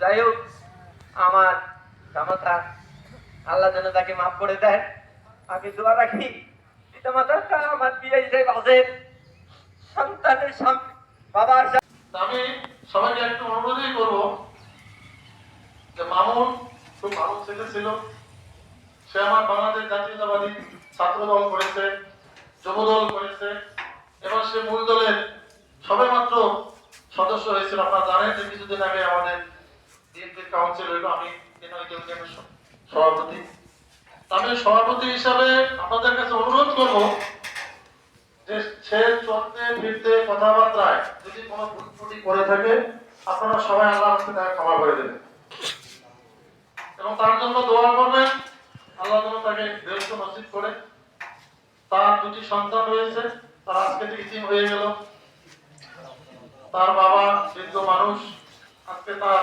যাই হোক আমার জামাতা আল্লাহ যেন তাকে মাফ করে দেয় আমি দোয়া রাখি পিতা মাতাটা আমার বিয়ে যে বাজে, সন্তানের বাবার আমি সবাইকে একটু অনুরোধই করব যে মামুন, খুব ভালো ছেলে ছিল। সে আমার বাংলাদেশ জাতীয়তাবাদী ছাত্র দল করেছে, যুবদল করেছে। এবং সে মূল দলের সবেমাত্র সদস্য হয়েছিল। আপনারা জানেন যে কিছুদিন আগে আমাদের সভাপতি। আমি সভাপতি হিসাবে আপনাদের কাছে অনুরোধ করব যে সে চলতে ফিরতে কথাবার্তায় যদি কোনো ভুল করে থাকে, আপনারা সবাই আল্লাহ রাস্তায় তাকে ক্ষমা করে দেবেন। এবং তার জন্য দোয়া করবেন, আল্লাহ যেন তাকে বৃহস্ত নসিব করে। তার দুটি সন্তান রয়েছে, তার আজকে ইতিম হয়ে গেল। তার বাবা বৃদ্ধ মানুষ, আজকে তার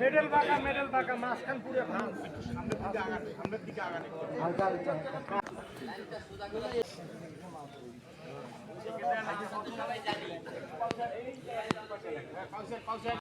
মেডেল বাঁকা মেডেল বাঁকা মাঝখান পুরে ভাঙ। সামনের দিকে আগানে সামনের দিকে আগানে কাউসার কাউসার